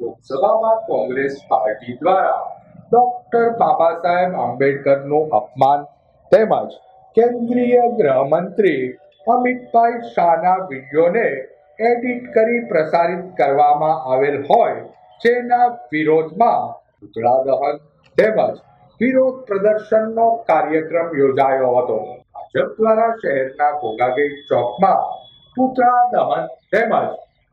લોકસભામાં કોંગ્રેસ પાર્ટી દ્વારા ડોક્ટર બાબા સાહેબ આંબેડકરનું અપમાન તેમજ કેન્દ્રીય ગૃહમંત્રી અમિતભાઈ શાહના વિડીયોને એડિટ કરી પ્રસારિત કરવામાં આવેલ હોય જેના વિરોધમાં પૂતળા દહન તેમજ વિરોધ પ્રદર્શનનો કાર્યક્રમ યોજાયો હતો. ભાજપ દ્વારા શહેરના ગોગાગેટ ચોકમાં પૂતળા દહન તેમજ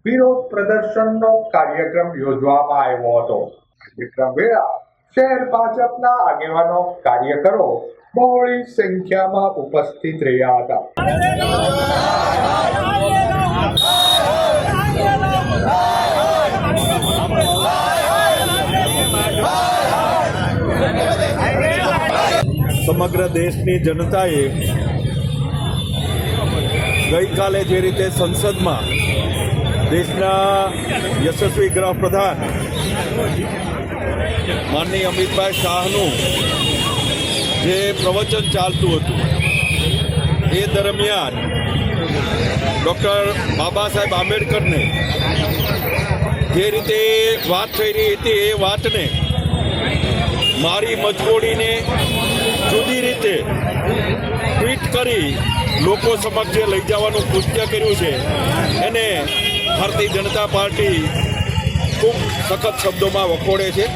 વિરોધ પ્રદર્શનનો કાર્યક્રમ યોજવામાં આવ્યો હતો. કાર્યક્રમ વેળા શહેર ભાજપના આગેવાનો, કાર્યકરો બહોળી સંખ્યામાં ઉપસ્થિત રહ્યા હતા. સમગ્ર દેશની જનતાએ ગઈકાલે જે રીતે સંસદમાં દેશના યશસ્વી ગૃહપ્રધાન માનનીય અમિતભાઈ શાહનું જે પ્રવચન ચાલતું હતું, એ દરમિયાન ડૉક્ટર બાબા સાહેબ આંબેડકરને જે રીતે વાત થઈ રહી હતી, એ વાતને મારી મજબૂરીને જુદી રીતે ટ્વીટ કરી લોકો સમક્ષ જે લઈ જવાનું કૃત્ય કર્યું છે, એને ભારતીય જનતા પાર્ટી ખૂબ સખત શબ્દોમાં વખોડે છે.